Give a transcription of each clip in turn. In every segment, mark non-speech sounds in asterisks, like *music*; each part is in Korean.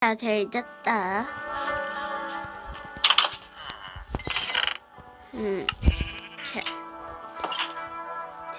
아, 잘 잤다. 음, 자,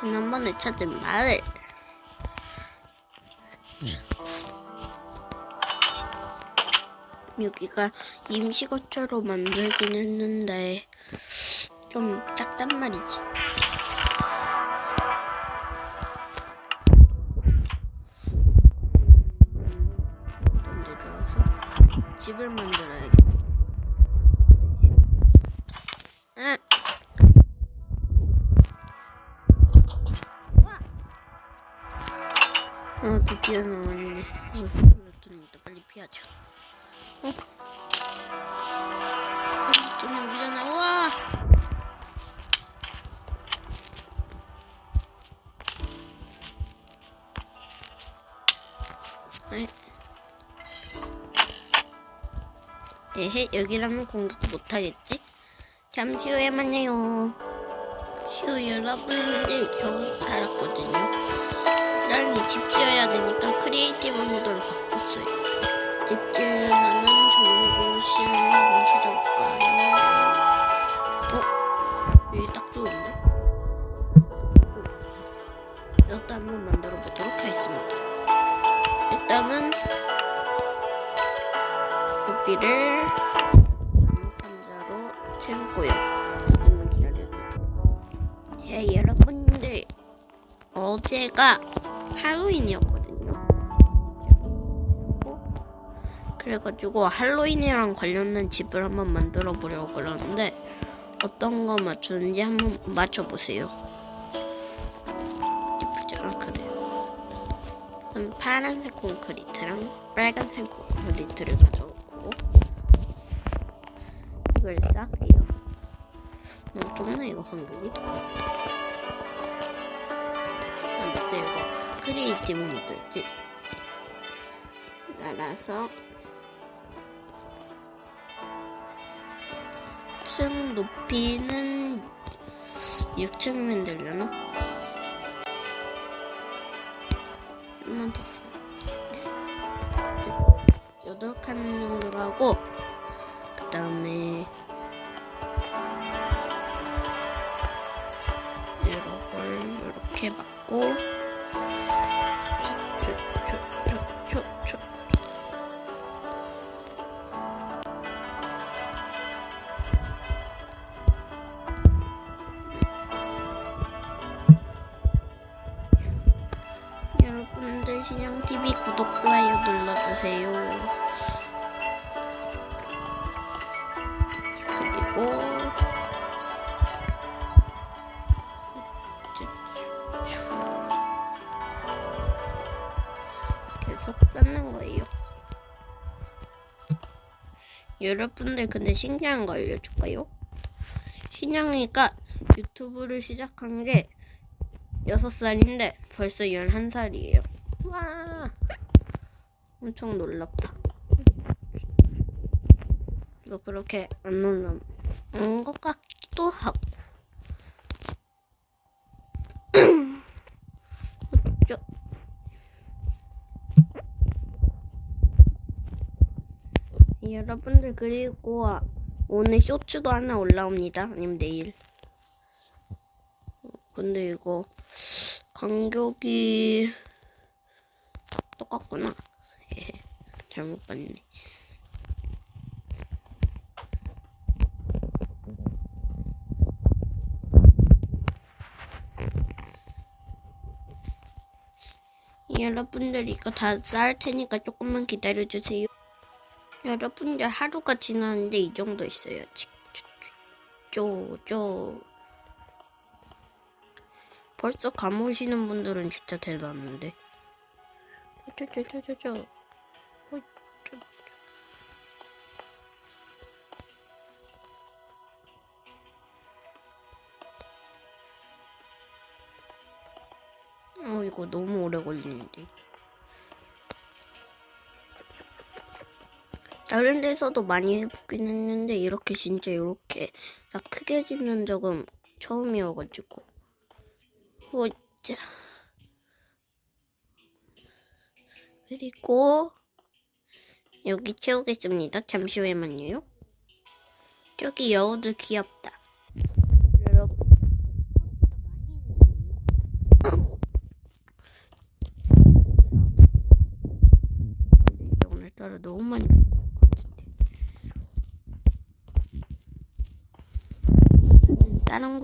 지난번에 찾은 마을. 여기가 임시거처로 만들긴 했는데 좀 작단 말이지. 좋아서 집을 만들어야겠다. 아. 아, 드디어 나왔네. 손으로뜨니까 빨리 피하자. 어? 손으로 여기잖아. 에헤, 여기라면 공격 못하겠지? 잠시 후에 만나요. 슈 여러분들 겨우 살았거든요. 난 집 지어야 되니까 크리에이티브 모드로 바꿨어요. 집 지을 만한 좋은 곳을 한번 찾아볼까요? 어? 여기 딱 좋은데? 이것도 한번 만들어 보도록 하겠습니다. 일단은 여기를 나무 판자로 채우고요. 조금만 기다려주세요. 자, 여러분들 어제가 할로윈이었거든요. 그래가지고 할로윈이랑 관련된 집을 한번 만들어 보려고 그러는데 어떤 거 맞추는지 한번 맞춰보세요. 예쁘지? 아 그래요. 파란색 콘크리트랑 빨간색 콘크리트를 가져 오고 이걸 싹해요. 너무 좁나 이거 간격이? 아 맞다 이거 크리에이티브 모드였지? 날아서 층 높이는 6층이면 되려나? 좀만 더 써. 여덟 칸 정도로 하고 그 다음에 이걸 이렇게 맞고 그리고 계속 쌓는 거예요. 여러분들 근데 신기한 거 알려줄까요? 신영이가 유튜브를 시작한 게 6살인데 벌써 11살이에요. 와! 엄청 놀랍다. 그래서 그렇게 안 놀란 것 같기도 하고. *coughs* 저- 여러분들 그리고 오늘 쇼츠도 하나 올라옵니다. 아니면 내일. 근데 이거 간격이 똑같구나. 예, *laughs* 잘못 봤네. 여러분들 이거 다 쌓을 테니까 조금만 기다려 주세요. 여러분들 하루가 지났는데 이 정도 있어요. 쪼쪼. 벌써 감오시는 분들은 진짜 대단한데. 쪼쪼쪼쪼쪼. 어 이거 너무 오래 걸리는데. 다른 데서도 많이 해보긴 했는데 이렇게 진짜 이렇게 딱 크게 짓는 적은 처음이어가지고. 어, 자. 그리고 여기 채우겠습니다. 잠시 후에만요. 저기 여우들 귀엽다. 여러분. 근데 오늘따라 너무 많이 먹는 것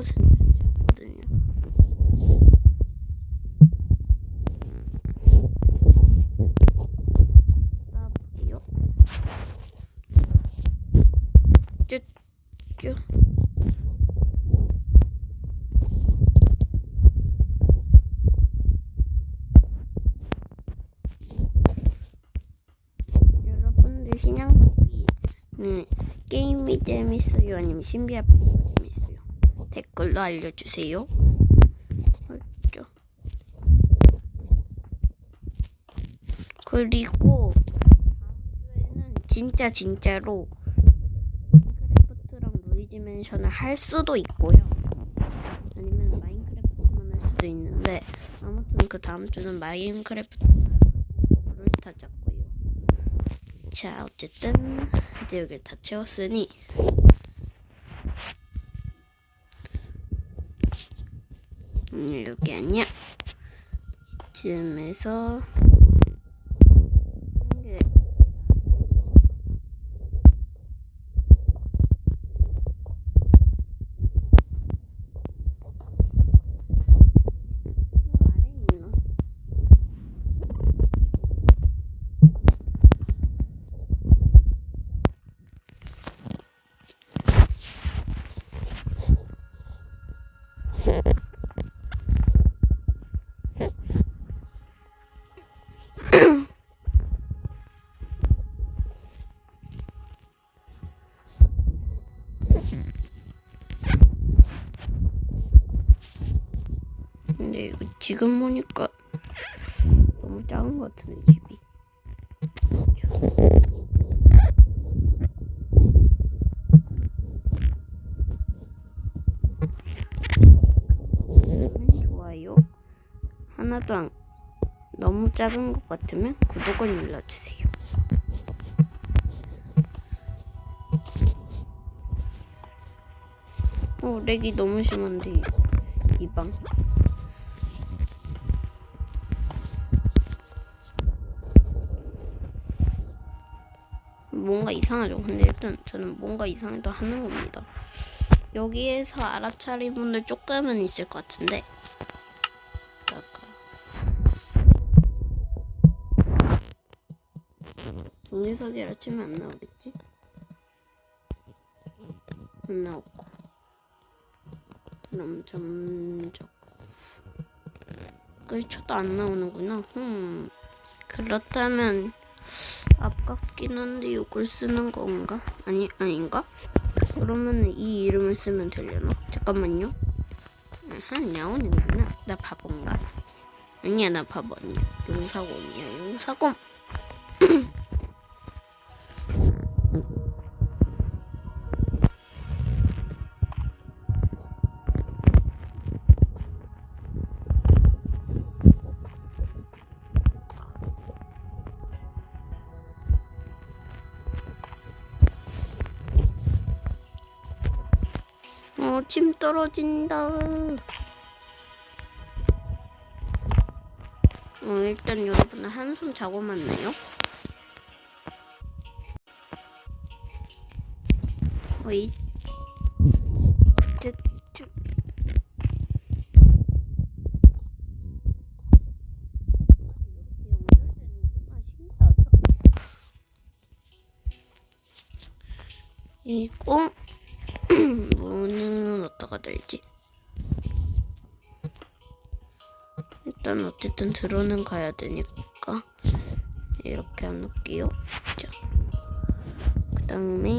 같은데. 다른 곳은 괜찮거든요. 싸볼게요. 쭈, 쭈. 여러분들 신앙고비는 게임이 재밌어요? 아니면 재밌어요? 댓글로 알려주세요. 그리고 다음 주에는 진짜 진짜로 마인크래프트랑 루이지 맨션을 할 수도 있고요. 아니면 마인크래프트만 할 수도 있는데 아무튼 그 다음 주는 마인크래프트를 다 잡고요. 자 어쨌든 이제 여기를 다 채웠으니 음, 여기 아니야. 쯤에서 한 개. 어, 아래 있나? 근데 이거 지금 보니까 너무 작은 것 같은데 집이. 음, 좋아요. 하나도 안 너무 작은 것 같으면 구독을 눌러주세요. 어, 렉이 너무 심한데 이 방. 뭔가 이상하죠. 근데 일단 저는 뭔가 이상해도 하는 겁니다. 여기에서 알아차린 분들 조금은 있을 것 같은데. 동의석이라 치면 안 나오겠지? 안 나오고. 그럼 점적. 끌쳐도 안 나오는구나. 흠. 그렇다면 아깝긴 한데 이걸 쓰는 건가? 아니 아닌가? 그러면 이 이름을 쓰면 되려나? 잠깐만요. 아하 나오는구나. 나 바본가? 아니야 나 바보 아니야. 용사곰이야 용사곰. *clears throat* 어, 침 떨어진다. 어, 일단 여러분 한숨 자고 만나요. 어이. 이거 어디가 될지. 일단 어쨌든 들어는 가야 되니까 이렇게 안 놓을게요. 자 그 다음에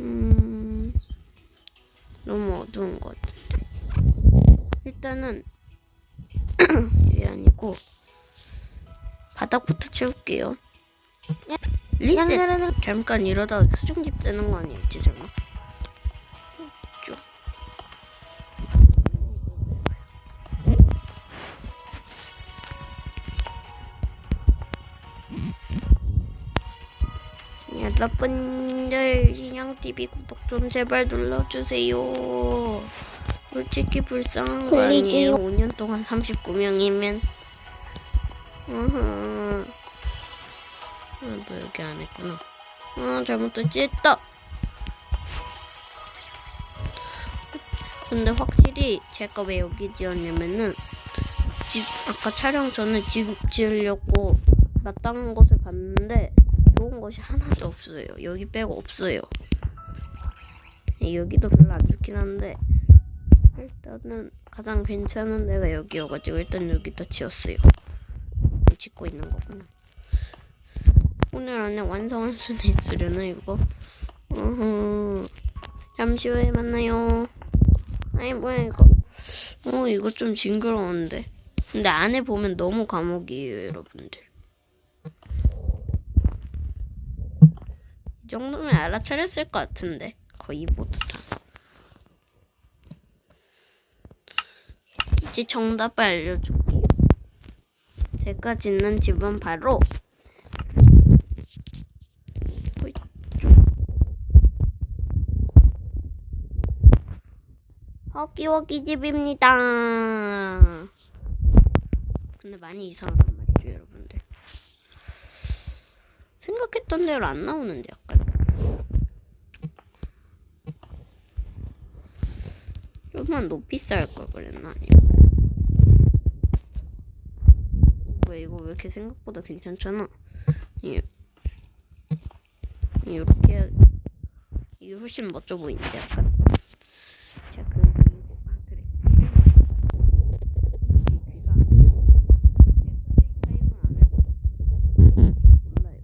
음 너무 어두운 것 같은데. 일단은 *clears throat* 이게 아니고 바닥부터 채울게요 리셋 잠깐 이러다 수중집 되는 거 아니겠지 설마? 쭉. 여러분들 신영TV 구독 좀 제발 눌러주세요. 솔직히 불쌍한 거. 아니에요. 5년 동안 39명이면. 으흠. 아, 뭐 여기 안 했구나. 아, 잘못했지 했다. 근데 확실히 제가 왜 여기 지었냐면은 집 아까 촬영 전에 집 지으려고 마땅한 곳을 봤는데 좋은 곳이 하나도 없어요. 여기 빼고 없어요. 네, 여기도 별로 안 좋긴 한데 일단은 가장 괜찮은 데가 여기여가지고 일단 여기다 지었어요. 짓고 있는 거구나. 오늘 안에 완성할 *laughs* 수는 있으려나 이거? 어허. 잠시 후에 만나요. 아이 뭐야 이거? 어 이거 좀 징그러운데. 근데 안에 보면 너무 감옥이에요 여러분들. 이 정도면 알아차렸을 것 같은데 거의 모두 다. 이제 정답을 알려줄게요. 제가 짓는 집은 바로 호이, 좀. 허기허기 집입니다. 근데 많이 이상하단 말이죠, 여러분들. 생각했던 대로 안 나오는데 약간. 좀만 높이 쌓을 걸 그랬나 아니요? 왜 이거 왜 이렇게 생각보다 괜찮잖아. 이 이렇게 이게 훨씬 멋져 보이는데 약간. 자 그리고 아 그래 이게 귀가 안 타임은 안 해봤어. 잘 몰라요.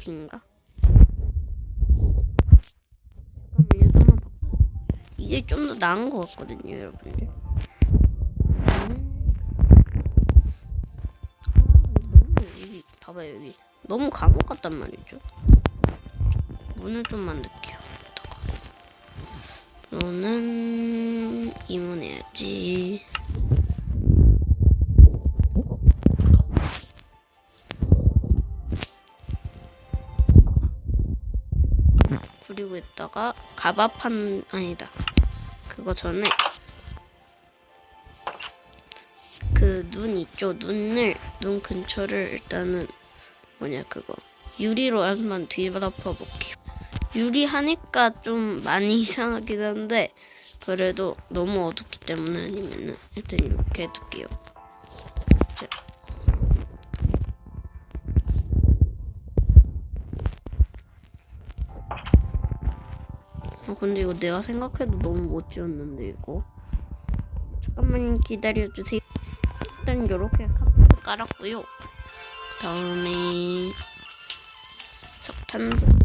좀 봐. 이게 좀 더 나은 것 같거든요, 여러분들. 음. 아, 여기 봐봐요 여기 너무 감옥 같단 말이죠. 문을 좀만 넣게요. 너는 이문해야지. 그리고 이따가 가바판 아니다. 그거 전에 그 눈 있죠? 눈을 눈 근처를 일단은 뭐냐 그거 유리로 한번 뒤덮어 볼게요. 유리 하니까 좀 많이 *laughs* 이상하긴 한데 그래도 너무 어둡기 때문에 아니면은 일단 이렇게 해둘게요. 아 근데 이거 내가 생각해도 너무 못 지었는데 이거 잠깐만 기다려주세요. 일단 이렇게 깔았고요. 다음에 석탄 그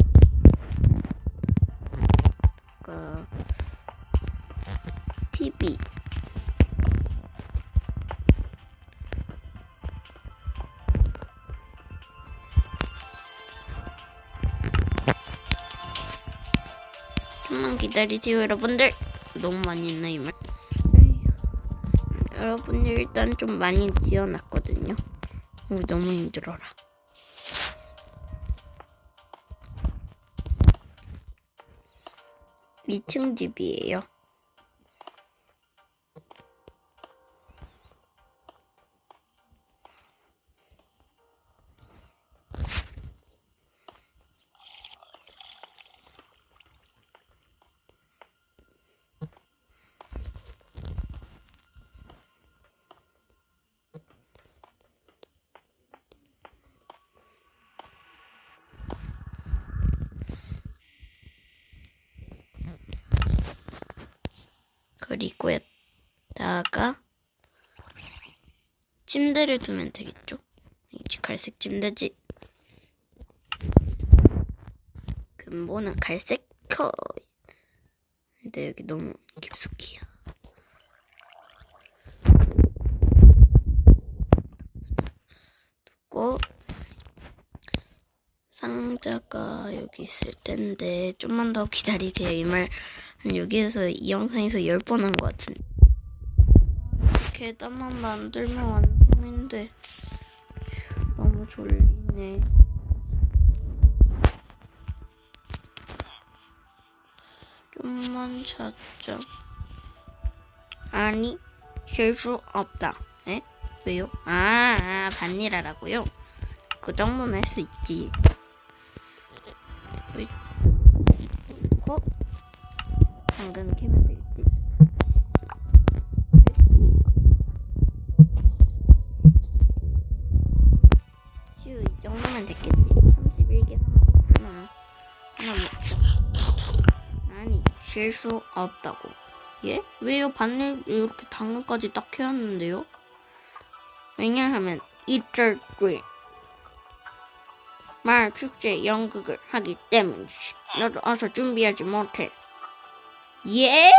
좀만 기다리세요 여러분들. 너무 많이 있나 이말? 여러분들 일단 좀 많이 지어놨거든요. 어, 너무 힘들어라. 이층 집이에요 그리고 여기다가 침대를 두면 되겠죠? 이지 갈색 침대지. 근본은 갈색 컬. 근데 여기 너무 깊숙이야. 여자가 여기 있을 텐데 좀만 더 기다리세요. 이 말 한 여기에서 이 영상에서 열 번 한 것 같은데. 계단만 만들면 완성인데 너무 졸리네. 좀만 찾자. 아니, 쉴수 없다. 에? 왜요? 아, 아 반일하라고요? 그 정도는 할 수 있지. 코? 당근 캐면 되겠지. 휴, 이 정도면 됐겠지. 31개 남았구나. 하나 먹자. 아니, 쉴수 없다고. 예? 왜요? 바늘 이렇게 당근까지 딱 해왔는데요? 왜냐하면 이틀 뒤 마을 축제 연극을 하기 때문이지. 너도 어서 준비하지 못해. 예?